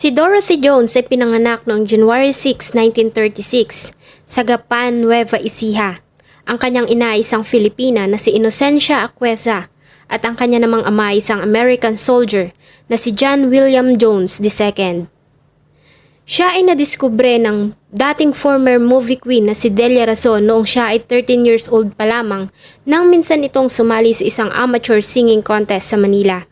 Si Dorothy Jones ay pinanganak noong January 6, 1936 sa Gapan, Nueva Ecija. Ang kanyang ina ay isang Filipina na si Inocencia Aquesa at ang kanya namang ama ay isang American soldier na si John William Jones II. Siya ay nadiskubre ng dating former movie queen na si Delia Razon noong siya ay 13 years old pa lamang nang minsan itong sumali sa isang amateur singing contest sa Manila.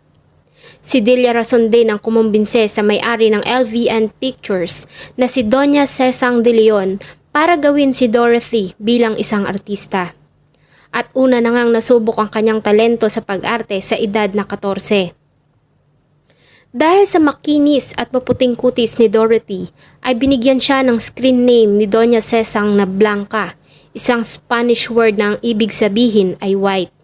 Si Delia Razon din ang kumumbinse sa may-ari ng LVN Pictures na si Doña Cesang de Leon para gawin si Dorothy bilang isang artista. At una na ngang nasubok ang kanyang talento sa pag-arte sa edad na 14. Dahil sa makinis at maputing kutis ni Dorothy, ay binigyan siya ng screen name ni Doña Cesang na Blanca, isang Spanish word na ang ibig sabihin ay white.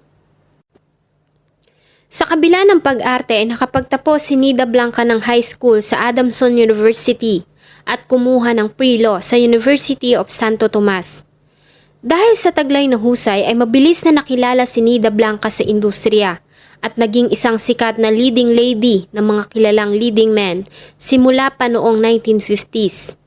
Sa kabila ng pag-arte nakapagtapos si Nida Blanca ng high school sa Adamson University at kumuha ng pre-law sa University of Santo Tomas. Dahil sa taglay na husay ay mabilis na nakilala si Nida Blanca sa industriya at naging isang sikat na leading lady ng mga kilalang leading men simula pa noong 1950s.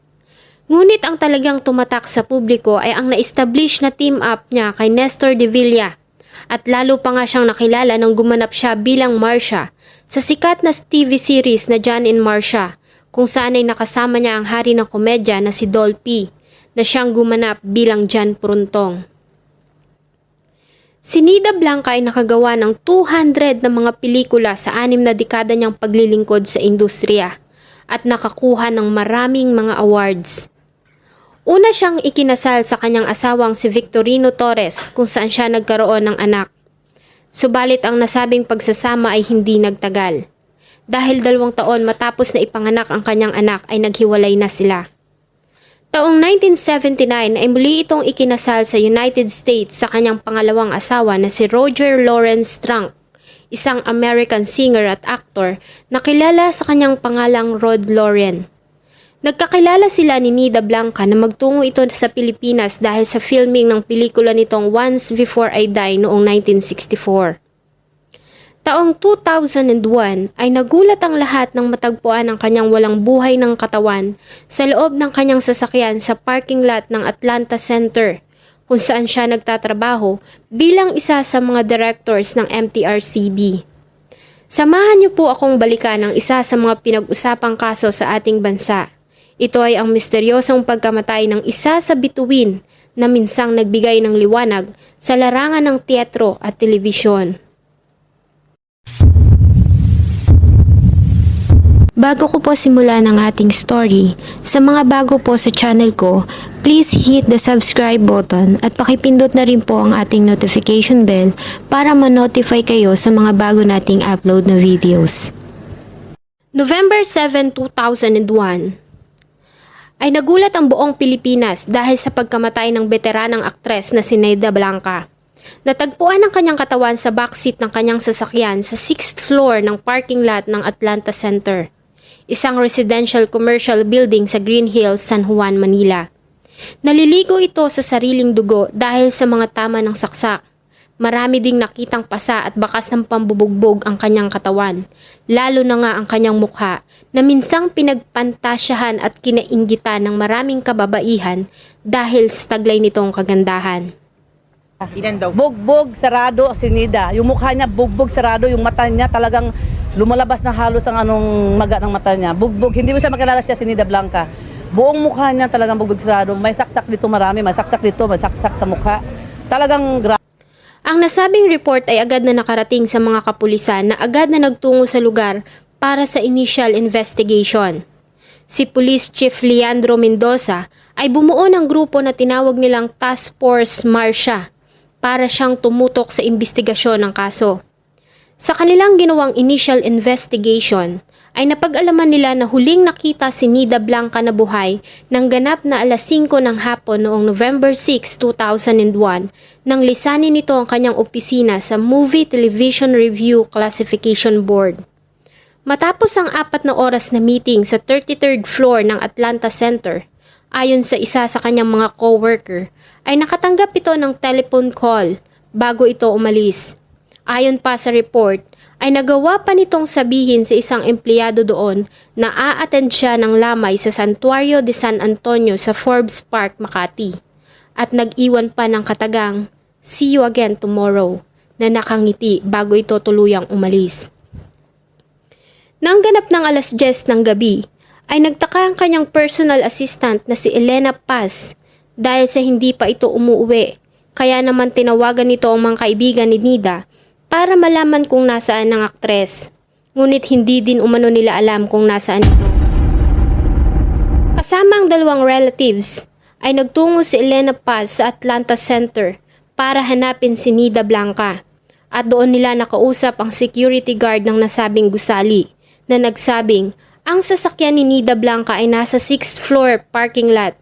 Ngunit ang talagang tumatak sa publiko ay ang na-establish na team up niya kay Nestor de Villa at lalo pa nga siyang nakilala nang gumanap siya bilang Marcia sa sikat na TV series na John and Marcia kung saan ay nakasama niya ang hari ng komedya na si Dolphy na siyang gumanap bilang John Pruntong. Si Nida Blanca ay nakagawa ng 200 na mga pelikula sa anim na dekada niyang paglilingkod sa industriya at nakakuha ng maraming mga awards. Una siyang ikinasal sa kanyang asawang si Victorino Torres kung saan siya nagkaroon ng anak. Subalit ang nasabing pagsasama ay hindi nagtagal. Dahil dalawang taon matapos na ipanganak ang kanyang anak ay naghiwalay na sila. Taong 1979 ay muli itong ikinasal sa United States sa kanyang pangalawang asawa na si Roger Lawrence Strunk, isang American singer at actor na kilala sa kanyang pangalang Rod Lauren. Nagkakilala sila ni Nida Blanca na magtungo ito sa Pilipinas dahil sa filming ng pelikula nitong Once Before I Die noong 1964. Taong 2001 ay nagulat ang lahat ng matagpuan ang kanyang walang buhay ng katawan sa loob ng kanyang sasakyan sa parking lot ng Atlanta Center kung saan siya nagtatrabaho bilang isa sa mga directors ng MTRCB. Samahan niyo po akong balikan ang isa sa mga pinag-usapang kaso sa ating bansa. Ito ay ang misteryosong pagkamatay ng isa sa bituin na minsang nagbigay ng liwanag sa larangan ng teatro at telebisyon. Bago ko po simulan ang ating story, sa mga bago po sa channel ko, please hit the subscribe button at pakipindot na rin po ang ating notification bell para ma-notify kayo sa mga bago nating upload na videos. November 7, 2001 ay nagulat ang buong Pilipinas dahil sa pagkamatay ng veteranang aktres na si Neda Blanca. Natagpuan ang kanyang katawan sa backseat ng kanyang sasakyan sa 6th floor ng parking lot ng Atlanta Center, isang residential commercial building sa Green Hills, San Juan, Manila. Naliligo ito sa sariling dugo dahil sa mga tama ng saksak. Marami ding nakitang pasa at bakas ng pambubugbog ang kanyang katawan, lalo na nga ang kanyang mukha na minsang pinagpantasyahan at kinainggitan ng maraming kababaihan dahil sa taglay nitong kagandahan. Bugbog, sarado, sinida. Yung mukha niya, bugbog, sarado. Yung mata niya talagang lumalabas na halos ang anong maga ng mata niya. Bugbog, hindi mo siya makilala siya, sinida Blanca. Buong mukha niya talagang bugbog, sarado. May saksak dito marami, may saksak dito, may saksak sa mukha. Talagang gra- Ang nasabing report ay agad na nakarating sa mga kapulisan na agad na nagtungo sa lugar para sa initial investigation. Si Police Chief Leandro Mendoza ay bumuo ng grupo na tinawag nilang Task Force Marcia para siyang tumutok sa investigasyon ng kaso. Sa kanilang ginawang initial investigation, ay napag-alaman nila na huling nakita si Nida Blanca na buhay nang ganap na alas 5 ng hapon noong November 6, 2001 nang lisanin nito ang kanyang opisina sa Movie Television Review Classification Board. Matapos ang apat na oras na meeting sa 33rd floor ng Atlanta Center, ayon sa isa sa kanyang mga coworker, ay nakatanggap ito ng telephone call bago ito umalis. Ayon pa sa report, ay nagawa pa nitong sabihin sa isang empleyado doon na a-attend siya ng lamay sa Santuario de San Antonio sa Forbes Park, Makati. At nag-iwan pa ng katagang, see you again tomorrow, na nakangiti bago ito tuluyang umalis. Nang ganap ng alas 10 ng gabi, ay nagtaka ang kanyang personal assistant na si Elena Paz dahil sa hindi pa ito umuwi. Kaya naman tinawagan nito ang mga kaibigan ni Nida para malaman kung nasaan ang aktres. Ngunit hindi din umano nila alam kung nasaan ito. Kasama ang dalawang relatives ay nagtungo si Elena Paz sa Atlanta Center para hanapin si Nida Blanca at doon nila nakausap ang security guard ng nasabing gusali na nagsabing ang sasakyan ni Nida Blanca ay nasa 6th floor parking lot.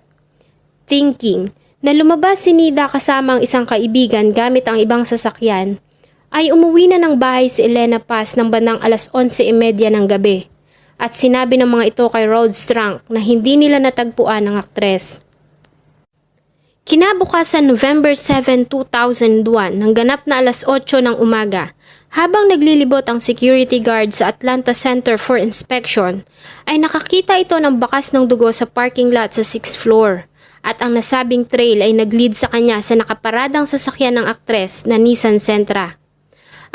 Thinking na lumabas si Nida kasama ang isang kaibigan gamit ang ibang sasakyan, ay umuwi na ng bahay si Elena Paz ng bandang alas 11.30 ng gabi at sinabi ng mga ito kay Rod Strunk na hindi nila natagpuan ang aktres. Kinabukasan November 7, 2001 nang ganap na alas 8 ng umaga, habang naglilibot ang security guard sa Atlanta Center for Inspection, ay nakakita ito ng bakas ng dugo sa parking lot sa 6th floor at ang nasabing trail ay naglead sa kanya sa nakaparadang sasakyan ng aktres na Nissan Sentra.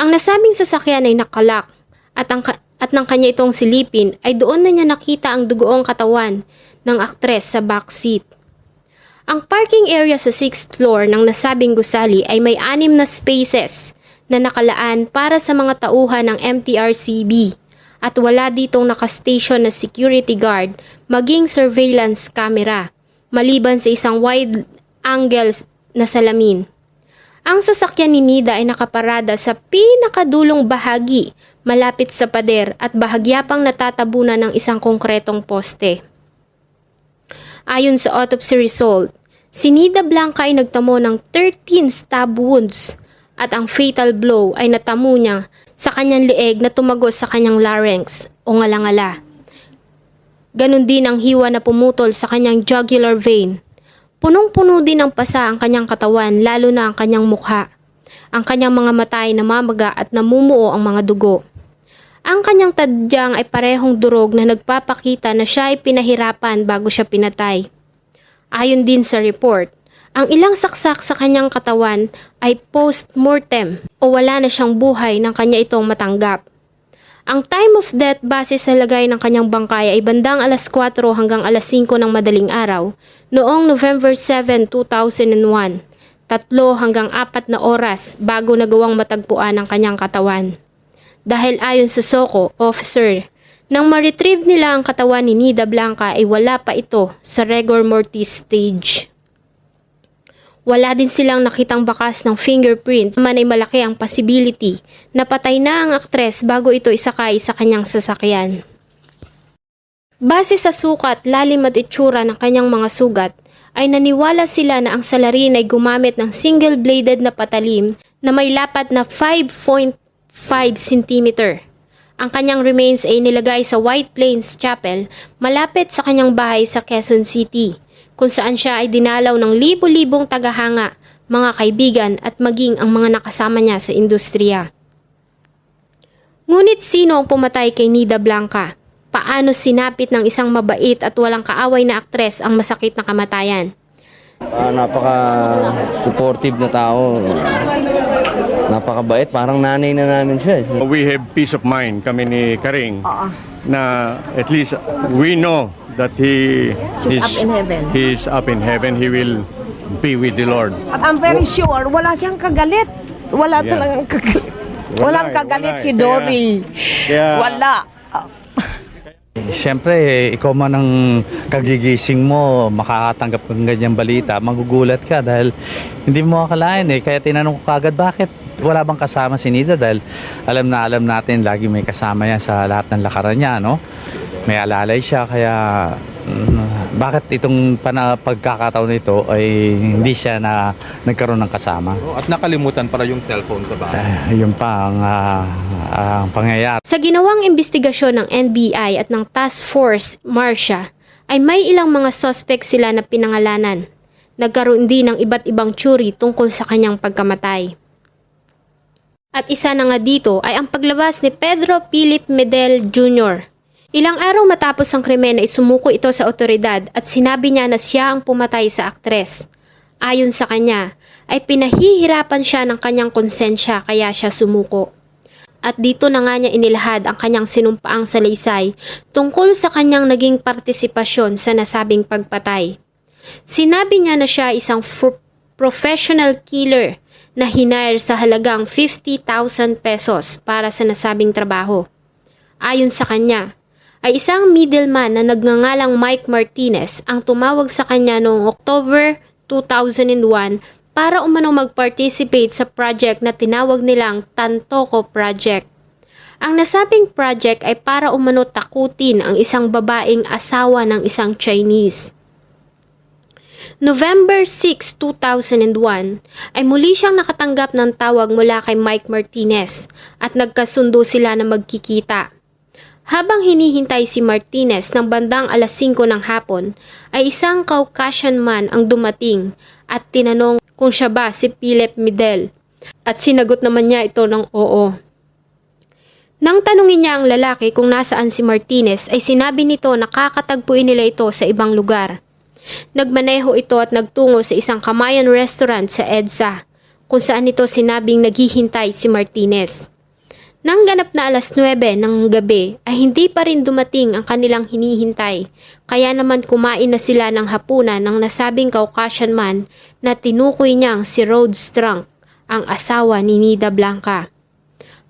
Ang nasabing sasakyan ay nakalak at, ang, at nang kanya itong silipin ay doon na niya nakita ang dugoong katawan ng aktres sa back seat. Ang parking area sa 6th floor ng nasabing gusali ay may anim na spaces na nakalaan para sa mga tauhan ng MTRCB at wala ditong nakastation na security guard maging surveillance camera maliban sa isang wide angle na salamin. Ang sasakyan ni Nida ay nakaparada sa pinakadulong bahagi malapit sa pader at bahagya pang natatabunan ng isang konkretong poste. Ayon sa autopsy result, si Nida Blanca ay nagtamo ng 13 stab wounds at ang fatal blow ay natamo niya sa kanyang leeg na tumagos sa kanyang larynx o ngalangala. Ganon din ang hiwa na pumutol sa kanyang jugular vein. Punong-puno din ng pasa ang kanyang katawan lalo na ang kanyang mukha. Ang kanyang mga mata ay namamaga at namumuo ang mga dugo. Ang kanyang tadyang ay parehong durog na nagpapakita na siya ay pinahirapan bago siya pinatay. Ayon din sa report, ang ilang saksak sa kanyang katawan ay post-mortem o wala na siyang buhay ng kanya itong matanggap. Ang time of death base sa lagay ng kanyang bangkay ay bandang alas 4 hanggang alas 5 ng madaling araw noong November 7, 2001. Tatlo hanggang apat na oras bago nagawang matagpuan ang kanyang katawan. Dahil ayon sa Soko, officer, nang ma-retrieve nila ang katawan ni Nida Blanca ay wala pa ito sa rigor mortis stage. Wala din silang nakitang bakas ng fingerprints man ay malaki ang possibility na patay na ang aktres bago ito isakay sa kanyang sasakyan. Base sa sukat, lalim at itsura ng kanyang mga sugat, ay naniwala sila na ang salarin ay gumamit ng single-bladed na patalim na may lapat na 5.5 cm. Ang kanyang remains ay nilagay sa White Plains Chapel malapit sa kanyang bahay sa Quezon City, kung saan siya ay dinalaw ng libo-libong tagahanga, mga kaibigan at maging ang mga nakasama niya sa industriya. Ngunit sino ang pumatay kay Nida Blanca? Paano sinapit ng isang mabait at walang kaaway na aktres ang masakit na kamatayan? Ah, napaka-supportive na tao. Napakabait, parang nanay na namin siya. eh. We have peace of mind kami ni Karing na at least we know that he She's is up in heaven. He's up in heaven. He will be with the Lord. At I'm very sure, wala siyang kagalit. Wala Yeah. talagang kagalit. Wala Walang eh, kagalit wala si eh. Dory. Kaya- Wala. Siyempre, ikaw man ang kagigising mo, makakatanggap ng ganyang balita, magugulat ka dahil hindi mo akalain eh. Kaya tinanong ko kagad, bakit wala bang kasama si Nida? Dahil alam na alam natin, lagi may kasama yan sa lahat ng lakaran niya, no? May alalay siya, kaya mm, bakit itong pana, pagkakataon nito ay hindi siya na nagkaroon ng kasama? At nakalimutan para yung cellphone sa bahay. Eh, yun pa ang, ah, ang pangyayari. Sa ginawang investigasyon ng NBI at ng Task Force Marcia, ay may ilang mga suspect sila na pinangalanan. Nagkaroon din ng iba't ibang tsuri tungkol sa kanyang pagkamatay. At isa na nga dito ay ang paglabas ni Pedro Philip Medel Jr. Ilang araw matapos ang krimen ay sumuko ito sa otoridad at sinabi niya na siya ang pumatay sa aktres. Ayon sa kanya, ay pinahihirapan siya ng kanyang konsensya kaya siya sumuko. At dito na nga niya inilahad ang kanyang sinumpaang salaysay tungkol sa kanyang naging partisipasyon sa nasabing pagpatay. Sinabi niya na siya isang professional killer na hinire sa halagang 50,000 pesos para sa nasabing trabaho. Ayon sa kanya, ay isang middleman na nagngangalang Mike Martinez ang tumawag sa kanya noong October 2001 para umano mag-participate sa project na tinawag nilang Tantoko Project. Ang nasabing project ay para umano takutin ang isang babaeng asawa ng isang Chinese. November 6, 2001 ay muli siyang nakatanggap ng tawag mula kay Mike Martinez at nagkasundo sila na magkikita. Habang hinihintay si Martinez ng bandang alas 5 ng hapon, ay isang Caucasian man ang dumating at tinanong kung siya ba si Philip Midel. At sinagot naman niya ito ng oo. Nang tanungin niya ang lalaki kung nasaan si Martinez ay sinabi nito na kakatagpuin nila ito sa ibang lugar. Nagmaneho ito at nagtungo sa isang Kamayan restaurant sa EDSA kung saan ito sinabing naghihintay si Martinez. Nang ganap na alas 9 ng gabi ay hindi pa rin dumating ang kanilang hinihintay kaya naman kumain na sila ng hapunan ng nasabing Caucasian man na tinukoy niyang si Rhodes Strunk, ang asawa ni Nida Blanca.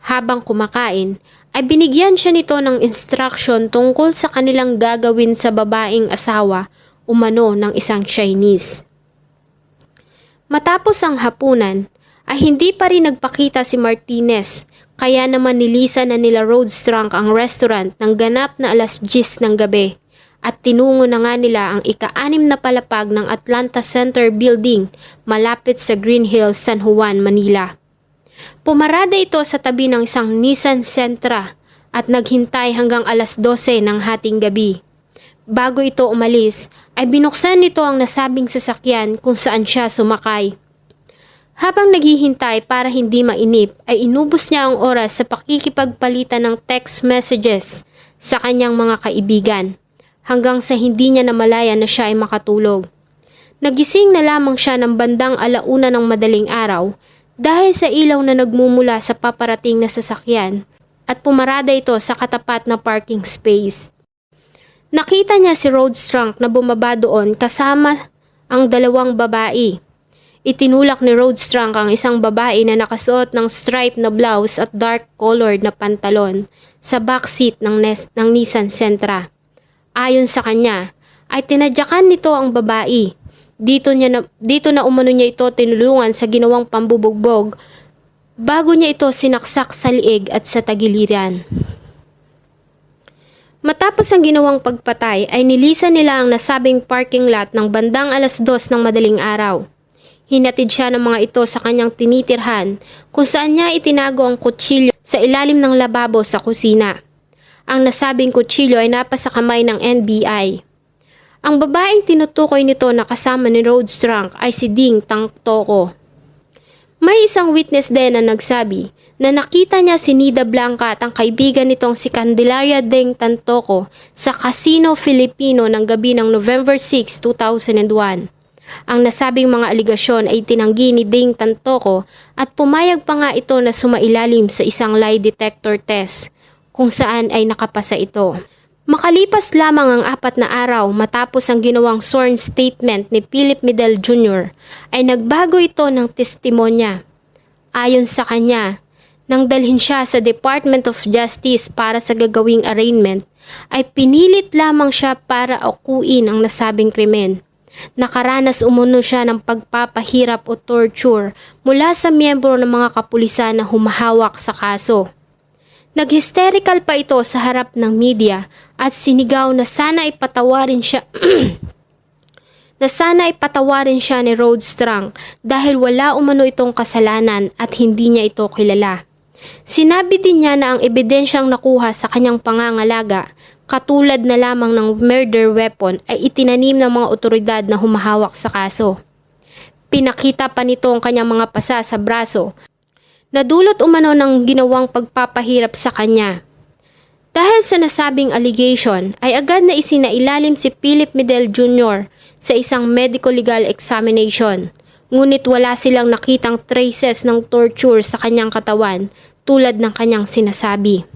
Habang kumakain, ay binigyan siya nito ng instruction tungkol sa kanilang gagawin sa babaeng asawa umano ng isang Chinese. Matapos ang hapunan, ay hindi pa rin nagpakita si Martinez kaya naman nilisan na nila Rhodes Trunk ang restaurant ng ganap na alas 10 ng gabi at tinungo na nga nila ang ika-anim na palapag ng Atlanta Center Building malapit sa Green Hills, San Juan, Manila. Pumarada ito sa tabi ng isang Nissan Sentra at naghintay hanggang alas 12 ng hating gabi. Bago ito umalis, ay binuksan nito ang nasabing sasakyan kung saan siya sumakay. Habang naghihintay para hindi mainip, ay inubos niya ang oras sa pakikipagpalitan ng text messages sa kanyang mga kaibigan hanggang sa hindi niya namalaya na siya ay makatulog. Nagising na lamang siya ng bandang alauna ng madaling araw dahil sa ilaw na nagmumula sa paparating na sasakyan at pumarada ito sa katapat na parking space. Nakita niya si Rhodes Trunk na bumaba doon kasama ang dalawang babae. Itinulak ni Rhodes Trunk ang isang babae na nakasuot ng stripe na blouse at dark colored na pantalon sa backseat ng, Nes- ng Nissan Sentra. Ayon sa kanya, ay tinadyakan nito ang babae. Dito, niya na, dito na umano niya ito tinulungan sa ginawang pambubugbog bago niya ito sinaksak sa liig at sa tagiliran. Matapos ang ginawang pagpatay ay nilisan nila ang nasabing parking lot ng bandang alas dos ng madaling araw. Hinatid siya ng mga ito sa kanyang tinitirhan kung saan niya itinago ang kutsilyo sa ilalim ng lababo sa kusina. Ang nasabing kutsilyo ay napasa kamay ng NBI. Ang babaeng tinutukoy nito na kasama ni Rhodes Trunk ay si Ding Tangtoko. May isang witness din na nagsabi na nakita niya si Nida Blanca at ang kaibigan nitong si Candelaria Deng Tantoko sa Casino Filipino ng gabi ng November 6, 2001. Ang nasabing mga aligasyon ay tinanggi ni Deng Tantoko at pumayag pa nga ito na sumailalim sa isang lie detector test kung saan ay nakapasa ito. Makalipas lamang ang apat na araw matapos ang ginawang sworn statement ni Philip Medel Jr. ay nagbago ito ng testimonya. Ayon sa kanya, nang dalhin siya sa Department of Justice para sa gagawing arraignment, ay pinilit lamang siya para akuin ang nasabing krimen. Nakaranas umuno siya ng pagpapahirap o torture mula sa miyembro ng mga kapulisan na humahawak sa kaso. Nag-hysterical pa ito sa harap ng media at sinigaw na sana ipatawarin siya na sana ipatawarin siya ni Rhodes Strang dahil wala umano itong kasalanan at hindi niya ito kilala. Sinabi din niya na ang ebidensyang nakuha sa kanyang pangangalaga katulad na lamang ng murder weapon ay itinanim ng mga otoridad na humahawak sa kaso. Pinakita pa nito ang kanyang mga pasa sa braso Nadulot umano ng ginawang pagpapahirap sa kanya. Dahil sa nasabing allegation ay agad na isinailalim si Philip Medel Jr. sa isang medical legal examination. Ngunit wala silang nakitang traces ng torture sa kanyang katawan tulad ng kanyang sinasabi.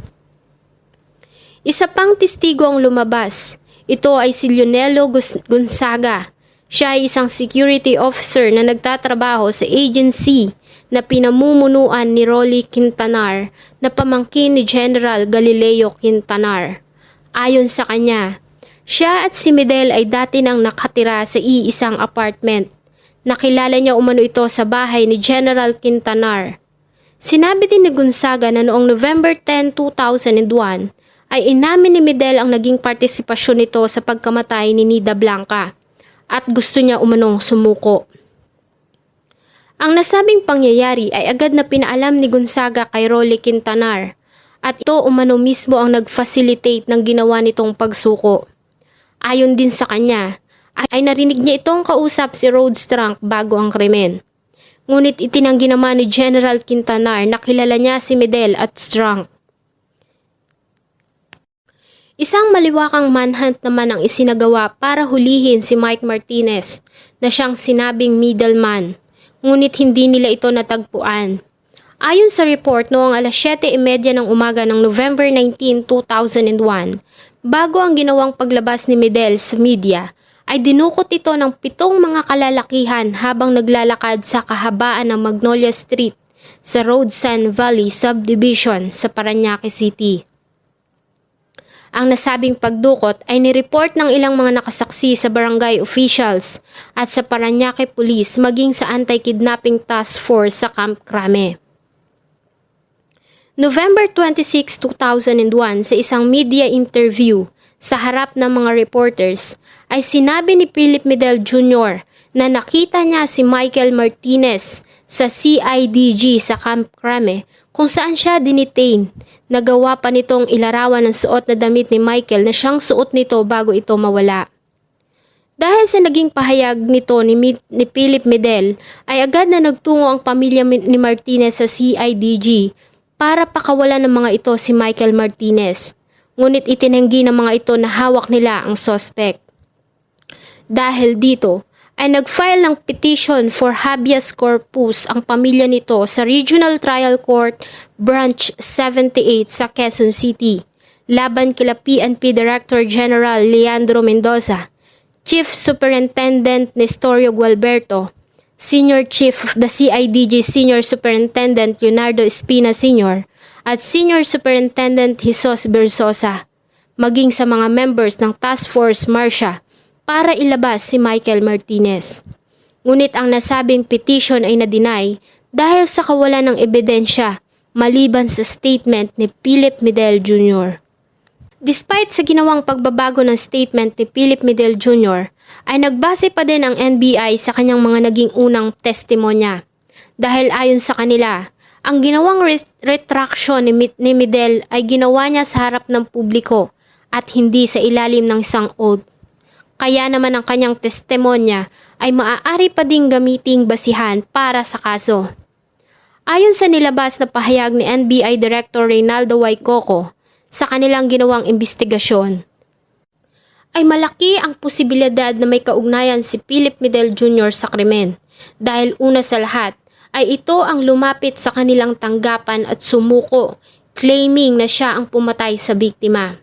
Isa pang testigo ang lumabas. Ito ay si Leonelo Gonzaga. Siya ay isang security officer na nagtatrabaho sa agency na pinamumunuan ni Rolly Quintanar na pamangkin ni General Galileo Quintanar. Ayon sa kanya, siya at si Medel ay dati nang nakatira sa iisang apartment. Nakilala niya umano ito sa bahay ni General Quintanar. Sinabi din ni Gonzaga na noong November 10, 2001 ay inamin ni Medel ang naging partisipasyon nito sa pagkamatay ni Nida Blanca at gusto niya umanong sumuko. Ang nasabing pangyayari ay agad na pinaalam ni Gonzaga kay Rolly Quintanar at ito umano mismo ang nag-facilitate ng ginawa nitong pagsuko. Ayon din sa kanya, ay narinig niya itong kausap si Rhodes Trunk bago ang krimen. Ngunit itinanggi naman ni General Quintanar na kilala niya si Medel at Strunk. Isang maliwakang manhunt naman ang isinagawa para hulihin si Mike Martinez na siyang sinabing middleman, ngunit hindi nila ito natagpuan. Ayon sa report noong alas 7.30 ng umaga ng November 19, 2001, bago ang ginawang paglabas ni Medel sa media, ay dinukot ito ng pitong mga kalalakihan habang naglalakad sa kahabaan ng Magnolia Street sa Road San Valley Subdivision sa Paranaque City. Ang nasabing pagdukot ay nireport ng ilang mga nakasaksi sa barangay officials at sa Paranaque Police maging sa Anti-Kidnapping Task Force sa Camp Crame. November 26, 2001 sa isang media interview sa harap ng mga reporters ay sinabi ni Philip Medel Jr. na nakita niya si Michael Martinez sa CIDG sa Camp Crame kung saan siya dinitain. Nagawa pa nitong ilarawan ng suot na damit ni Michael na siyang suot nito bago ito mawala. Dahil sa naging pahayag nito ni, ni Philip Medel, ay agad na nagtungo ang pamilya mi- ni Martinez sa CIDG para pakawalan ng mga ito si Michael Martinez. Ngunit itinanggi ng mga ito na hawak nila ang suspect. Dahil dito, ay nag-file ng petition for habeas corpus ang pamilya nito sa Regional Trial Court Branch 78 sa Quezon City laban kila PNP Director General Leandro Mendoza, Chief Superintendent Nestorio Gualberto, Senior Chief of the CIDG Senior Superintendent Leonardo Espina Sr. at Senior Superintendent Jesus Bersosa, maging sa mga members ng Task Force Marcia para ilabas si Michael Martinez. Ngunit ang nasabing petition ay na-deny dahil sa kawalan ng ebidensya maliban sa statement ni Philip Medel Jr. Despite sa ginawang pagbabago ng statement ni Philip Medel Jr., ay nagbase pa din ang NBI sa kanyang mga naging unang testimonya. Dahil ayon sa kanila, ang ginawang ret- retraction ni, Mi- ni Medel ay ginawa niya sa harap ng publiko at hindi sa ilalim ng isang oath. Kaya naman ang kanyang testimonya ay maaari pa ding gamiting basihan para sa kaso. Ayon sa nilabas na pahayag ni NBI Director Reynaldo Waicoco sa kanilang ginawang investigasyon, ay malaki ang posibilidad na may kaugnayan si Philip Medel Jr. sa krimen dahil una sa lahat ay ito ang lumapit sa kanilang tanggapan at sumuko claiming na siya ang pumatay sa biktima.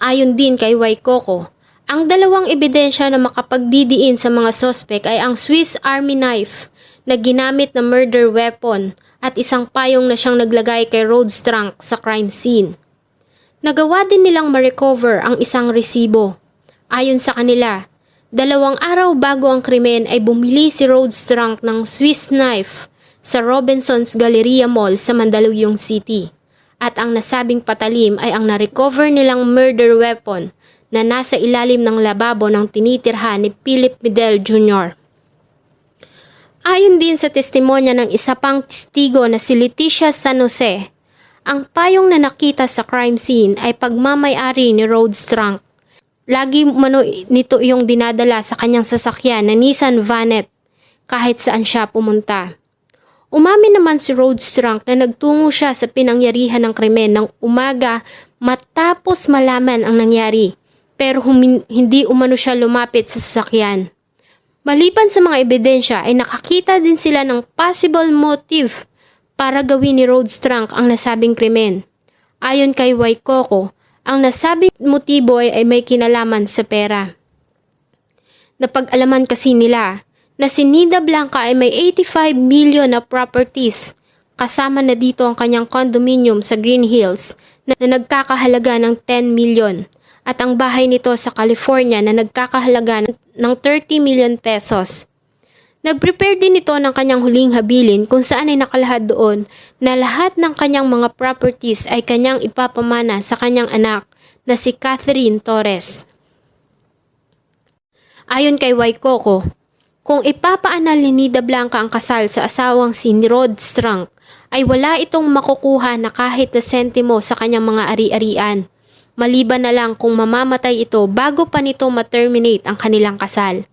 Ayon din kay Waikoko, ang dalawang ebidensya na makapagdidiin sa mga sospek ay ang Swiss Army knife na ginamit na murder weapon at isang payong na siyang naglagay kay Rhodes Trunk sa crime scene. Nagawa din nilang ma-recover ang isang resibo. Ayon sa kanila, dalawang araw bago ang krimen ay bumili si Rhodes Trunk ng Swiss knife sa Robinson's Galleria Mall sa Mandaluyong City. At ang nasabing patalim ay ang na-recover nilang murder weapon na nasa ilalim ng lababo ng tinitirhan ni Philip Medel Jr. Ayon din sa testimonya ng isa pang testigo na si Leticia San Jose, ang payong na nakita sa crime scene ay pagmamayari ni Rhodes Trunk. Lagi mano nito yung dinadala sa kanyang sasakyan na Nissan Vanet kahit saan siya pumunta. Umamin naman si Rhodes Strunk na nagtungo siya sa pinangyarihan ng krimen ng umaga matapos malaman ang nangyari pero hindi umano siya lumapit sa sasakyan. Maliban sa mga ebidensya ay nakakita din sila ng possible motive para gawin ni Rhodes Strunk ang nasabing krimen. Ayon kay Waikoko, ang nasabing motibo ay, ay may kinalaman sa pera. Napag-alaman kasi nila na si Nida Blanca ay may 85 million na properties kasama na dito ang kanyang condominium sa Green Hills na, na nagkakahalaga ng 10 million at ang bahay nito sa California na nagkakahalaga ng 30 million pesos. Nag-prepare din ito ng kanyang huling habilin kung saan ay nakalahad doon na lahat ng kanyang mga properties ay kanyang ipapamana sa kanyang anak na si Catherine Torres. Ayon kay Waikoko, kung ipapaanal ni Nida Blanca ang kasal sa asawang si Rod Strunk, ay wala itong makukuha na kahit na sentimo sa kanyang mga ari-arian. Maliban na lang kung mamamatay ito bago pa nito ma-terminate ang kanilang kasal.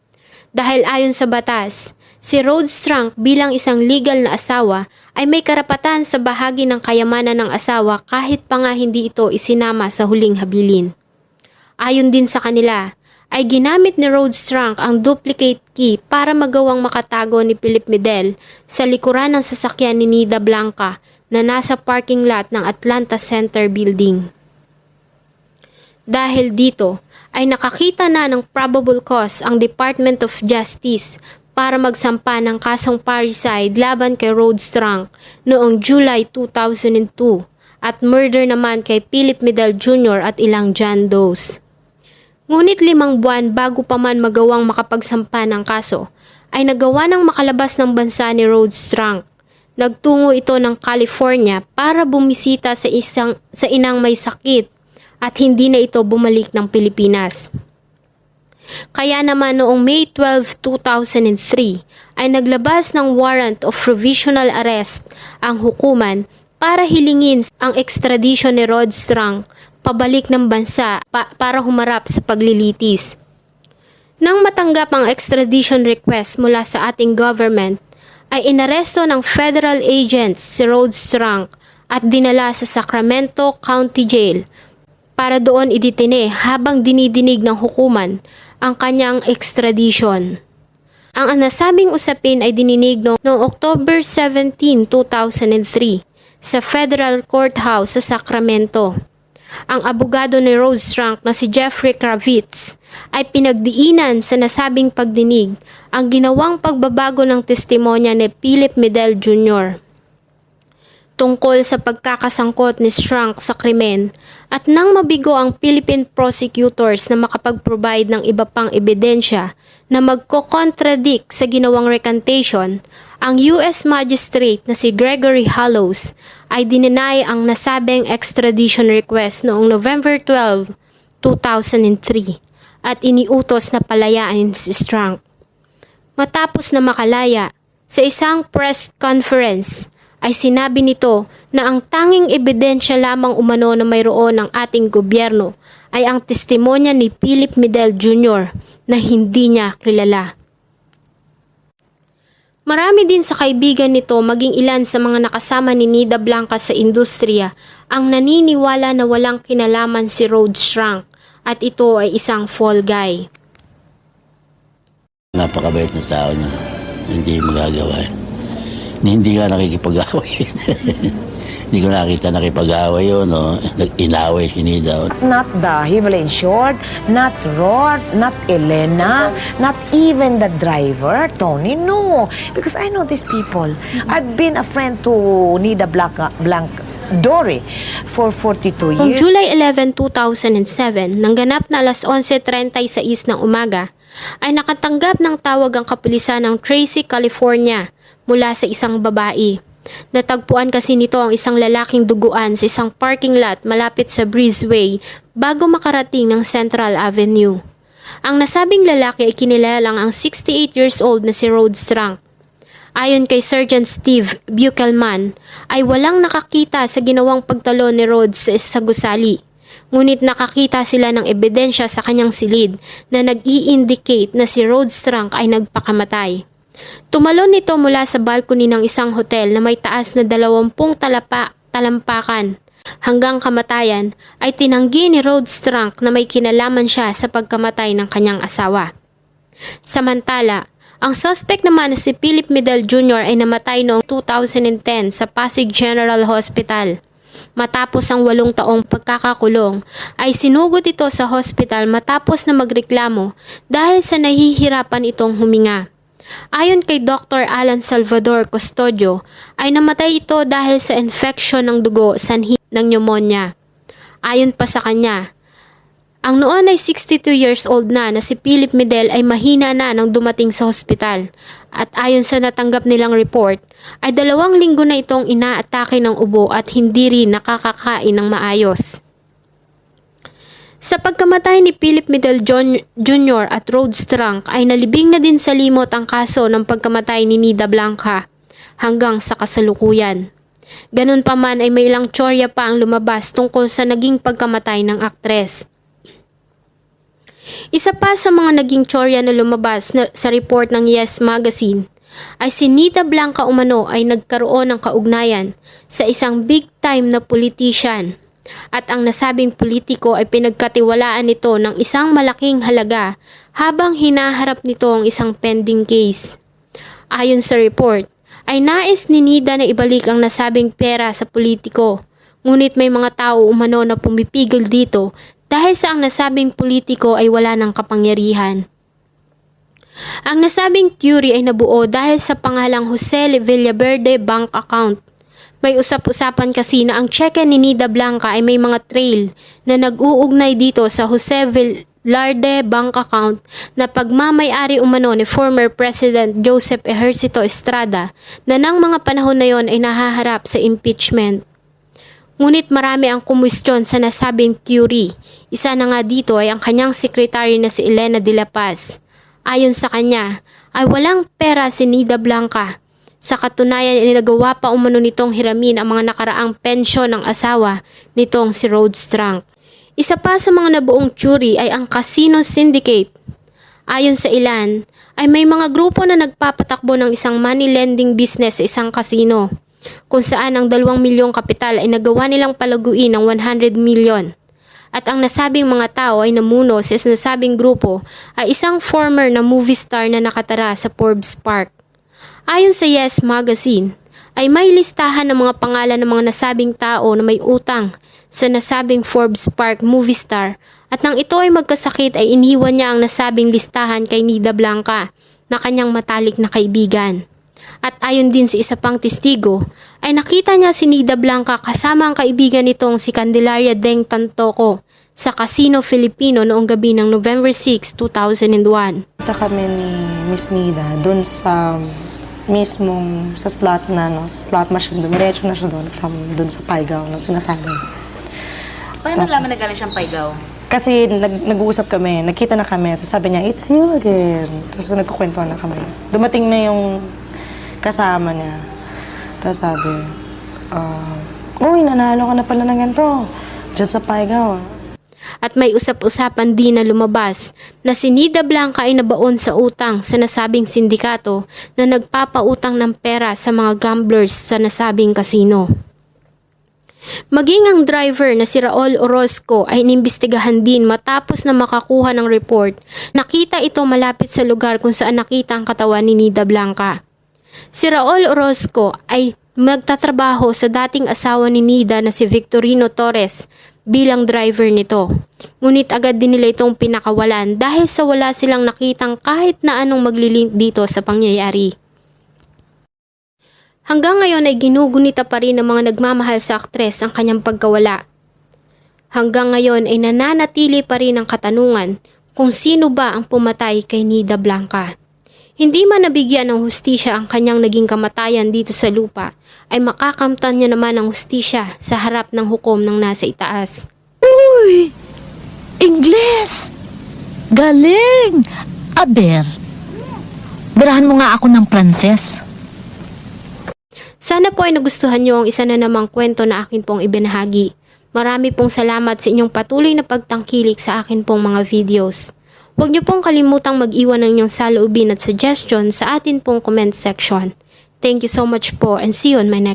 Dahil ayon sa batas, si Rod Strunk bilang isang legal na asawa ay may karapatan sa bahagi ng kayamanan ng asawa kahit pa nga hindi ito isinama sa huling habilin. Ayon din sa kanila, ay ginamit ni Rhodes Strunk ang duplicate key para magawang makatago ni Philip Medel sa likuran ng sasakyan ni Nida Blanca na nasa parking lot ng Atlanta Center Building. Dahil dito, ay nakakita na ng probable cause ang Department of Justice para magsampa ng kasong parricide laban kay Rhodes Strunk noong July 2002 at murder naman kay Philip Medel Jr. at ilang John Does. Ngunit limang buwan bago pa man magawang makapagsampa ng kaso, ay nagawa ng makalabas ng bansa ni Rhodes Strunk. Nagtungo ito ng California para bumisita sa isang sa inang may sakit at hindi na ito bumalik ng Pilipinas. Kaya naman noong May 12, 2003 ay naglabas ng warrant of provisional arrest ang hukuman para hilingin ang extradition ni Rod Strang pabalik ng bansa pa- para humarap sa paglilitis. Nang matanggap ang extradition request mula sa ating government, ay inaresto ng federal agents si Rhodes Strunk at dinala sa Sacramento County Jail para doon iditine habang dinidinig ng hukuman ang kanyang extradition. Ang nasabing usapin ay dininig noong, noong October 17, 2003 sa Federal Courthouse sa Sacramento. Ang abogado ni Rose Strunk na si Jeffrey Kravitz ay pinagdiinan sa nasabing pagdinig ang ginawang pagbabago ng testimonya ni Philip Medel Jr. tungkol sa pagkakasangkot ni Strunk sa krimen at nang mabigo ang Philippine prosecutors na makapag-provide ng iba pang ebidensya na magko-contradict sa ginawang recantation, ang US Magistrate na si Gregory Hallows ay dininay ang nasabing extradition request noong November 12, 2003 at iniutos na palayain si Strunk. Matapos na makalaya, sa isang press conference ay sinabi nito na ang tanging ebidensya lamang umano na mayroon ng ating gobyerno ay ang testimonya ni Philip Medel Jr. na hindi niya kilala. Marami din sa kaibigan nito maging ilan sa mga nakasama ni Nida Blanca sa industriya ang naniniwala na walang kinalaman si Rhodes Strunk at ito ay isang fall guy. Napakabait na tao niya. Hindi magagawa. Hindi nga nakikipag-away. Hindi ko nakita nakipag-away yun. No? Inaway si Nida. Not the Hivalane Short, not Rod, not Elena, not even the driver, Tony. No, because I know these people. I've been a friend to Nida Blanca, Blanca Dory for 42 Noong years. July 11, 2007, nang ganap na alas 11.36 ng umaga, ay nakatanggap ng tawag ang kapulisan ng Tracy, California mula sa isang babae. Natagpuan kasi nito ang isang lalaking duguan sa isang parking lot malapit sa Breezeway bago makarating ng Central Avenue. Ang nasabing lalaki ay kinilalang ang 68 years old na si Rhodes Strunk. Ayon kay Sergeant Steve Buckelman, ay walang nakakita sa ginawang pagtalo ni Rhodes sa, sa gusali. Ngunit nakakita sila ng ebidensya sa kanyang silid na nag-i-indicate na si Rhodes Strunk ay nagpakamatay. Tumalon ito mula sa balcony ng isang hotel na may taas na dalawampung talapa, talampakan. Hanggang kamatayan ay tinanggi ni Rhodes Trunk na may kinalaman siya sa pagkamatay ng kanyang asawa. Samantala, ang suspect naman na si Philip Medel Jr. ay namatay noong 2010 sa Pasig General Hospital. Matapos ang walong taong pagkakakulong, ay sinugod ito sa hospital matapos na magreklamo dahil sa nahihirapan itong huminga. Ayon kay Dr. Alan Salvador Custodio, ay namatay ito dahil sa infection ng dugo sanhi ng pneumonia. Ayon pa sa kanya, ang noon ay 62 years old na na si Philip Medel ay mahina na nang dumating sa hospital. At ayon sa natanggap nilang report, ay dalawang linggo na itong inaatake ng ubo at hindi rin nakakakain ng maayos. Sa pagkamatay ni Philip John- Jr. at Rhodes Trunk ay nalibing na din sa limot ang kaso ng pagkamatay ni Nida Blanca hanggang sa kasalukuyan. Ganun pa man ay may ilang tsorya pa ang lumabas tungkol sa naging pagkamatay ng aktres. Isa pa sa mga naging tsorya na lumabas na, sa report ng Yes Magazine ay si Nita Blanca Umano ay nagkaroon ng kaugnayan sa isang big time na politician at ang nasabing politiko ay pinagkatiwalaan nito ng isang malaking halaga habang hinaharap nito ang isang pending case. Ayon sa report, ay nais ni Nida na ibalik ang nasabing pera sa politiko. Ngunit may mga tao umano na pumipigil dito dahil sa ang nasabing politiko ay wala ng kapangyarihan. Ang nasabing theory ay nabuo dahil sa pangalang Jose Villaverde bank account. May usap-usapan kasi na ang cheque ni Nida Blanca ay may mga trail na nag-uugnay dito sa Jose Villarde bank account na pagmamayari umano ni former President Joseph Ejercito Estrada na nang mga panahon na yon ay nahaharap sa impeachment. Ngunit marami ang kumwestiyon sa nasabing theory. Isa na nga dito ay ang kanyang sekretary na si Elena de la Paz. Ayon sa kanya, ay walang pera si Nida Blanca. Sa katunayan ay nagawa pa umano nitong hiramin ang mga nakaraang pensyon ng asawa nitong si Rhodes Trunk. Isa pa sa mga nabuong theory ay ang Casino Syndicate. Ayon sa ilan, ay may mga grupo na nagpapatakbo ng isang money lending business sa isang casino kung saan ang 2 milyong kapital ay nagawa nilang palaguin ng 100 milyon. At ang nasabing mga tao ay namuno sa nasabing grupo ay isang former na movie star na nakatara sa Forbes Park. Ayon sa Yes Magazine, ay may listahan ng mga pangalan ng mga nasabing tao na may utang sa nasabing Forbes Park movie star at nang ito ay magkasakit ay iniwan niya ang nasabing listahan kay Nida Blanca na kanyang matalik na kaibigan. At ayon din sa isa pang testigo, ay nakita niya si Nida Blanca kasama ang kaibigan nitong si Candelaria Deng Tantoco sa Casino Filipino noong gabi ng November 6, 2001. Punta kami ni Miss Nida doon sa mismong sa slot na no, sa slot machine, dumiretso na siya doon from doon sa Paigaw na sinasabi. Paano nalaman na galing siyang paigaw? Kasi nag, nag-uusap kami, nagkita na kami, tapos sabi niya, it's you again. Tapos nagkukwentuhan na kami. Dumating na yung kasama niya. Tapos sabi, ah, Uy, nanalo ka na pala ng ganito. Diyan sa Paigaw. At may usap-usapan din na lumabas na si Nida Blanca ay nabaon sa utang sa nasabing sindikato na nagpapautang ng pera sa mga gamblers sa nasabing kasino. Maging ang driver na si Raul Orozco ay inimbestigahan din matapos na makakuha ng report. Nakita ito malapit sa lugar kung saan nakita ang katawan ni Nida Blanca. Si Raul Orozco ay magtatrabaho sa dating asawa ni Nida na si Victorino Torres bilang driver nito. Ngunit agad din nila itong pinakawalan dahil sa wala silang nakitang kahit na anong maglilink dito sa pangyayari. Hanggang ngayon ay ginugunita pa rin ng mga nagmamahal sa aktres ang kanyang pagkawala. Hanggang ngayon ay nananatili pa rin ang katanungan kung sino ba ang pumatay kay Nida Blanca. Hindi man nabigyan ng hustisya ang kanyang naging kamatayan dito sa lupa, ay makakamtan niya naman ang hustisya sa harap ng hukom ng nasa itaas. Uy! Ingles! Galing! Aber, birahan mo nga ako ng Pranses. Sana po ay nagustuhan niyo ang isa na namang kwento na akin pong ibinahagi. Marami pong salamat sa inyong patuloy na pagtangkilik sa akin pong mga videos. Huwag niyo pong kalimutang mag-iwan ng inyong saloobin at suggestion sa atin pong comment section. Thank you so much po and see you on my next